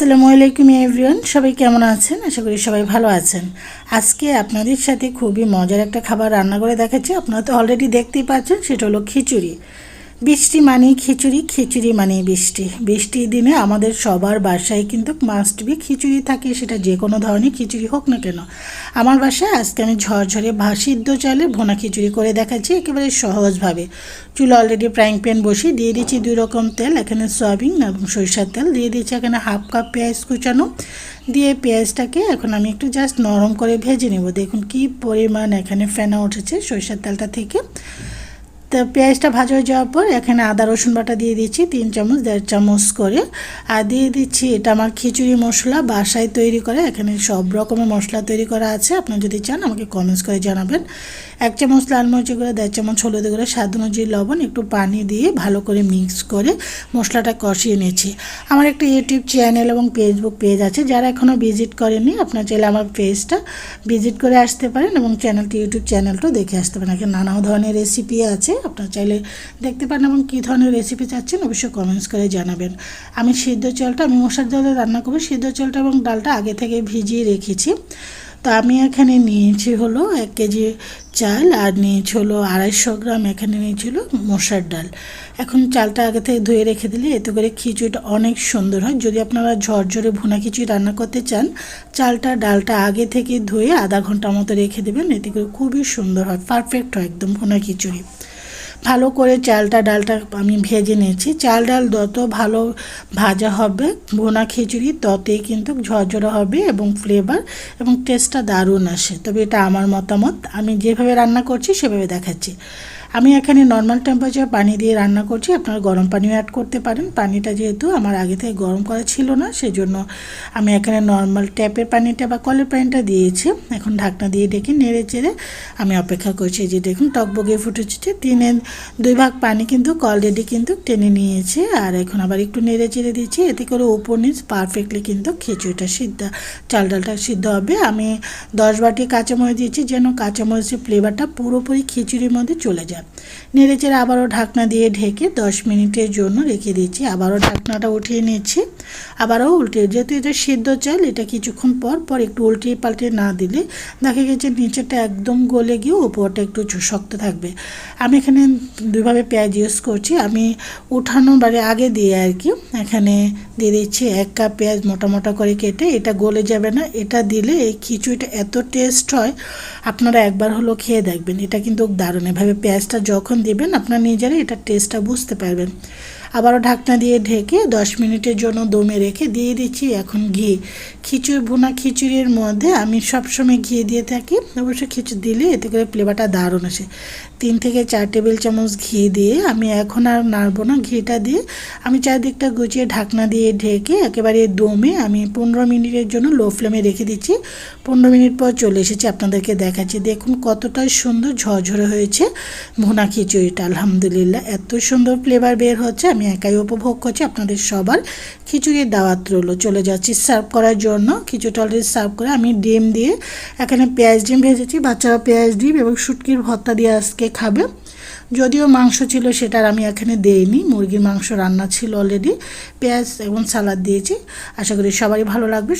আসসালামু আলাইকুম এভরিওয়ান, সবাই কেমন আছেন? আশা করি সবাই ভালো আছেন। আজকে আপনাদের সাথে খুবই মজার একটা খাবার রান্না করে দেখাচ্ছি। আপনারা তো অলরেডি দেখতেই পাচ্ছেন, সেটা হলো খিচুড়ি। বৃষ্টি মানেই খিচুড়ি খিচুড়ি মানেই বৃষ্টি। বৃষ্টির দিনে আমাদের সবার বাসায় কিন্তু মাস্ট বি খিচুড়ি থাকে, সেটা যে কোনো ধরনের খিচুড়ি হোক না কেন। আমার বাসায় আজকে আমি ঝরঝরে ভাসিদ্ধ চালে ভোনা খিচুড়ি করে দেখাচ্ছি একেবারে সহজভাবে। চুলো অলরেডি ফ্রাইং প্যান বসিয়ে দিয়ে দিচ্ছি দুই রকম তেল, এখানে সয়াবিন এবং সরিষার তেল। দিয়ে দিচ্ছি এখানে হাফ কাপ পেঁয়াজ কুচানো। দিয়ে পেঁয়াজটাকে এখন আমি একটু জাস্ট নরম করে ভেজে নেব। দেখুন কি পরিমাণ এখানে ফেনা উঠেছে সরিষার তেলটা থেকে। তো পেঁয়াজটা ভাজা হয়ে যাওয়ার পর এখানে আদা, রসুন বাটা দিয়ে দিচ্ছি, তিন চামচ, দেড় চামচ করে। আর দিয়ে দিচ্ছি, এটা আমার খিচুড়ি মশলা বাসায় তৈরি করে, এখানে সব রকমের মশলা তৈরি করা আছে। আপনারা যদি চান, আমাকে কমেন্টস করে জানাবেন। এক চামচ লাল মরিচি করে দেড় চামচ হলুদ করে স্বাদ অনুযায়ী লবণ, একটু পানি দিয়ে ভালো করে মিক্স করে মশলাটা কষিয়ে নিয়েছি আমার একটা ইউটিউব চ্যানেল এবং ফেসবুক পেজ আছে, যারা এখনও ভিজিট করেনি আপনার চাইলে আমার পেজটা ভিজিট করে আসতে পারেন এবং চ্যানেলটি ইউটিউব চ্যানেলটাও দেখে আসতে পারেন। এখানে নানা ধরনের রেসিপি আছে। আপনার চাইলে দেখতে পারেন এবং কী ধরনের রেসিপি চাচ্ছেন অবশ্যই কমেন্টস করে জানাবেন। আমি সিদ্ধ চালটা, আমি মশার জলে রান্না করব। সিদ্ধ চালটা এবং ডালটা আগে থেকে ভিজিয়ে রেখেছি। তো আমি এখানে নিয়েছি হলো এক কেজি চাল আর নিয়েছি হলো আড়াইশো গ্রাম এখানে নিয়েছিল মশার ডাল। এখন চালটা আগে থেকে ধুয়ে রেখে দিলে এতে করে খিচুড়িটা অনেক সুন্দর হয়। যদি আপনারা ঝরঝরে ভুনা খিচুড়ি রান্না করতে চান, চালটা, ডালটা আগে থেকে ধুয়ে আধা ঘণ্টা মতো রেখে দেবেন, এতে করে খুবই সুন্দর হয় পারফেক্ট হয় একদম ভুনা খিচুড়ি। ভালো করে চালটা, ডালটা আমি ভেজে নিয়েছি। চাল, ডাল যত ভালো ভাজা হবে, ভোনা খিচুড়ি ততই কিন্তু ঝরঝরে হবে এবং ফ্লেভার এবং টেস্টটা দারুণ আসে। তবে এটা আমার মতামত। আমি যেভাবে রান্না করছি, সেভাবে দেখাচ্ছি। আমি এখানে নর্মাল টেম্পারেচার পানি দিয়ে রান্না করছি। আপনারা গরম পানিও অ্যাড করতে পারেন। পানিটা যেহেতু আমার আগে থেকে গরম করা ছিল না, সেজন্য আমি এখানে নর্মাল ট্যাপের পানিটা বা কলের পানিটা দিয়েছি। এখন ঢাকনা দিয়ে ডেকে নেড়ে চেড়ে আমি অপেক্ষা করছি। যে দেখুন, টকবগে ফুটেছে তিনে দুই ভাগ পানি কিন্তু অলরেডি কিন্তু টেনে নিয়েছে। আর এখন আবার একটু নেড়ে চেড়ে দিচ্ছি। এতে করে উপর নিচ পারফেক্টলি কিন্তু খিচুড়িটা সিদ্ধ চাল ডালটা সিদ্ধ হবে। আমি দশ বাটি কাঁচামরিচ দিয়েছি যেন কাঁচামরিচের ফ্লেভারটা পুরোপুরি খিচুড়ির মধ্যে চলে যায়। নেড়ে চেড়ে আবারও ঢাকনা দিয়ে ঢেকে দশ মিনিটের জন্য রেখে দিচ্ছি আবারও ঢাকনাটা উঠিয়ে নিচ্ছি। আবারও উল্টে, যেহেতু এটা সিদ্ধ চাল, এটা কিছুক্ষণ পর পর একটু উল্টিয়ে পাল্টে না দিলে দেখা গেছে নিচেটা একদম গলে গিয়ে উপরটা একটু শক্ত থাকবে। আমি এখানে দুইভাবে পেঁয়াজ ইউজ করছি। আমি উঠানো বারে আগে দিয়ে আর কি, এখানে দিয়ে দিচ্ছি এক কাপ পেঁয়াজ মোটা মোটা করে কেটে, এটা গলে যাবে না। এটা দিলে এই খিচুড়িটা এত টেস্ট হয়, আপনারা একবার হলো খেয়ে দেখবেন। এটা কিন্তু দারুণ। এভাবে পেঁয়াজটা যখন দিবেন আপনার নিজেরাই এটা টেস্টটা বুঝতে পারবেন। আবারও ঢাকনা দিয়ে ঢেকে দশ মিনিটের জন্য দমে রেখে দিয়ে দিচ্ছি এখন ঘি। খিচুড়ি, ভুনা খিচুড়ির মধ্যে আমি সবসময় ঘি দিয়ে থাকি। অবশ্যই খিচুড়ি দিলে এতে করে ফ্লেভারটা দারুণ আসে। তিন থেকে চার টেবিল চামচ ঘি দিয়ে আমি এখন আর নাড়বো না ঘিটা দিয়ে। আমি চারদিকটা গুছিয়ে ঢাকনা দিয়ে ঢেকে একেবারে দমে আমি পনেরো মিনিটের জন্য লো ফ্লেমে রেখে দিচ্ছি। পনেরো মিনিট পর চলে এসেছি আপনাদেরকে দেখাচ্ছি। দেখুন কতটা সুন্দর ঝরঝরে হয়েছে ভুনা খিচুড়িটা, আলহামদুলিল্লাহ। এত সুন্দর ফ্লেভার বের হচ্ছে আমি একাই উপভোগ করছি, আপনাদের সবার খিচুড়ির দাওয়াত রইল। চলে যাচ্ছি সার্ভ করার জন্য। খিচুড়িটা অলরেডি সার্ভ করে আমি ডিম দিয়ে এখানে পেঁয়াজ ডিম ভেজেছি, বাচ্চারা পেঁয়াজ ডিম এবং শুটকির ভর্তা দিয়ে আজকে খাবে। যদিও মাংস ছিল সেটার আমি এখানে দেইনি, মুরগির মাংস রান্না ছিল অলরেডি পেঁয়াজ এবং সালাদ দিয়েছি। আশা করি সবারই ভালো লাগবে।